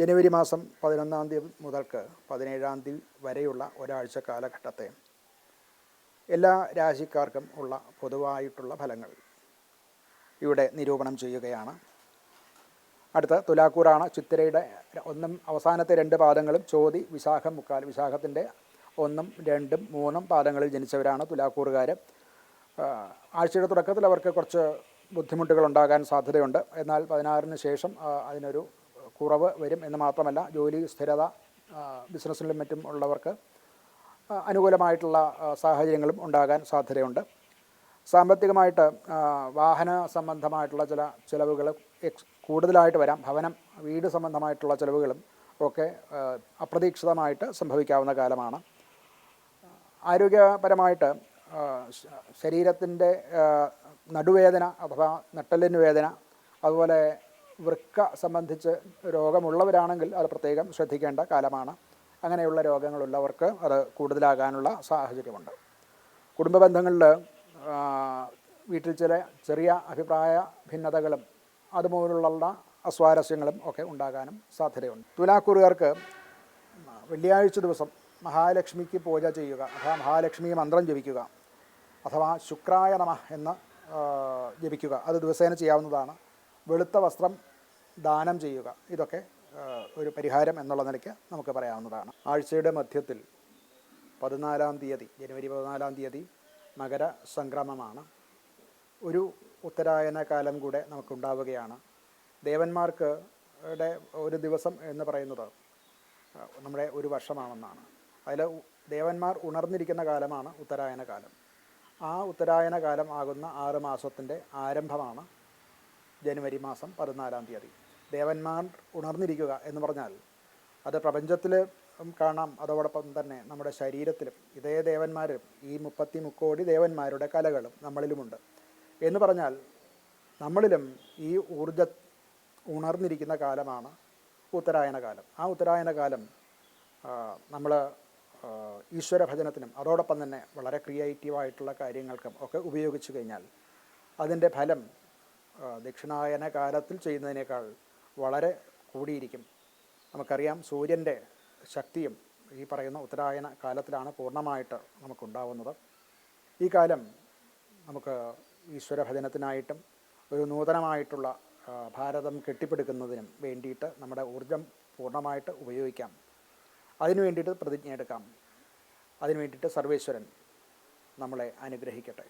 ജനുവരി മാസം പതിനൊന്നാം തീയതി മുതൽക്ക് പതിനേഴാം തീയതി വരെയുള്ള ഒരാഴ്ച കാലഘട്ടത്തെ എല്ലാ രാശിക്കാർക്കും ഉള്ള പൊതുവായിട്ടുള്ള ഫലങ്ങൾ ഇവിടെ നിരൂപണം ചെയ്യുകയാണ്. അടുത്ത തുലാക്കൂറാണ് ചിത്തിരയുടെ ഒന്നും അവസാനത്തെ രണ്ട് പാദങ്ങളും ചോതി വിശാഖം മുക്കാൽ. വിശാഖത്തിന്റെ ഒന്നും രണ്ടും മൂന്നും പാദങ്ങളിൽ ജനിച്ചവരാണ് തുലാക്കൂറുകാർ ആഴ്ചയുടെ തുടക്കത്തിൽ അവർക്ക് കുറച്ച് ബുദ്ധിമുട്ടുകൾ ഉണ്ടാകാൻ സാധ്യതയുണ്ട്. എന്നാൽ പതിനാറിന് ശേഷം അതിനൊരു കുറവ് വരും എന്ന് മാത്രമല്ല ജോലി സ്ഥിരത ബിസിനസ്സിലും മറ്റും ഉള്ളവർക്ക് അനുകൂലമായിട്ടുള്ള സാഹചര്യങ്ങളും ഉണ്ടാകാൻ സാധ്യതയുണ്ട്. സാമ്പത്തികമായിട്ട് വാഹന സംബന്ധമായിട്ടുള്ള ചില ചിലവുകൾ എക്സ് കൂടുതലായിട്ട് വരാം. ഭവനം വീട് സംബന്ധമായിട്ടുള്ള ചിലവുകളും ഒക്കെ അപ്രതീക്ഷിതമായിട്ട് സംഭവിക്കാവുന്ന കാലമാണ്. ആരോഗ്യപരമായിട്ട് ശരീരത്തിന്റെ നടുവേദന അഥവാ നട്ടലിന് വേദന അതുപോലെ വൃക്ക സംബന്ധിച്ച് രോഗമുള്ളവരാണെങ്കിൽ അത് പ്രത്യേകം ശ്രദ്ധിക്കേണ്ട കാലമാണ്. അങ്ങനെയുള്ള രോഗങ്ങളുള്ളവർക്ക് അത് കൂടുതലാകാനുള്ള സാഹചര്യമുണ്ട്. കുടുംബ ബന്ധങ്ങളിൽ വീട്ടിൽ ചില ചെറിയ അഭിപ്രായ ഭിന്നതകളും അതുപോലുള്ള അസ്വാരസ്യങ്ങളും ഒക്കെ ഉണ്ടാകാനും സാധ്യതയുണ്ട്. തുലാക്കൂറുകാർക്ക് വെള്ളിയാഴ്ച ദിവസം മഹാലക്ഷ്മിക്ക് പൂജ ചെയ്യുക അഥവാ മഹാലക്ഷ്മി മന്ത്രം ജപിക്കുക അഥവാ ശുക്രായ നമ എന്ന് ജപിക്കുക. അത് ദിവസേന ചെയ്യാവുന്നതാണ്. വെളുത്ത വസ്ത്രം ദാനം ചെയ്യുക. ഇതൊക്കെ ഒരു പരിഹാരം എന്നുള്ള നിലയ്ക്ക് നമുക്ക് പറയാവുന്നതാണ്. ആഴ്ചയുടെ മധ്യത്തിൽ പതിനാലാം തീയതി ജനുവരി പതിനാലാം തീയതി മകര സംക്രമമാണ്. ഒരു ഉത്തരായന കാലം കൂടെ നമുക്കുണ്ടാവുകയാണ്. ദേവന്മാർക്ക് ഒരു ദിവസം എന്ന് പറയുന്നത് നമ്മുടെ ഒരു വർഷമാണെന്നാണ്. അതിൽ ദേവന്മാർ ഉണർന്നിരിക്കുന്ന കാലമാണ് ഉത്തരായന കാലം. ആ ഉത്തരായന കാലം ആകുന്ന ആറ് മാസത്തിന്റെ ആരംഭമാണ് ജനുവരി മാസം പതിനാലാം തീയതി. ദേവന്മാർ ഉണർന്നിരിക്കുക എന്ന് പറഞ്ഞാൽ അത് പ്രപഞ്ചത്തിൽ കാണാം. അതോടൊപ്പം തന്നെ നമ്മുടെ ശരീരത്തിലും ഇതേ ദേവന്മാരും ഈ മുപ്പത്തി മുക്കോടി ദേവന്മാരുടെ കലകളും നമ്മളിലുമുണ്ട്. എന്ന് പറഞ്ഞാൽ നമ്മളിലും ഈ ഊർജ ഉണർന്നിരിക്കുന്ന കാലമാണ് ഉത്തരായന കാലം. ആ ഉത്തരായന കാലം നമ്മൾ ഈശ്വര ഭജനത്തിനും അതോടൊപ്പം തന്നെ വളരെ ക്രിയേറ്റീവായിട്ടുള്ള കാര്യങ്ങൾക്കും ഒക്കെ ഉപയോഗിച്ചു കഴിഞ്ഞാൽ അതിന്റെ ഫലം ദക്ഷിണായന കാലത്തിൽ ചെയ്യുന്നതിനേക്കാൾ വളരെ കൂടിയിരിക്കും. നമുക്കറിയാം സൂര്യന്റെ ശക്തിയും ഈ പറയുന്ന ഉത്തരായന കാലത്തിലാണ് പൂർണമായിട്ട് നമുക്കുണ്ടാവുന്നത്. ഈ കാലം നമുക്ക് ഈശ്വര ഭജനത്തിനായിട്ടും ഒരു നൂതനമായിട്ടുള്ള ഭാരതം കെട്ടിപ്പടുക്കുന്നതിനും വേണ്ടിയിട്ട് നമ്മുടെ ഊർജം പൂർണമായിട്ട് ഉപയോഗിക്കാം. അതിനു വേണ്ടിയിട്ട് പ്രതിജ്ഞ എടുക്കാം അതിനു വേണ്ടിയിട്ട് സർവേശ്വരൻ നമ്മളെ അനുഗ്രഹിക്കട്ടെ.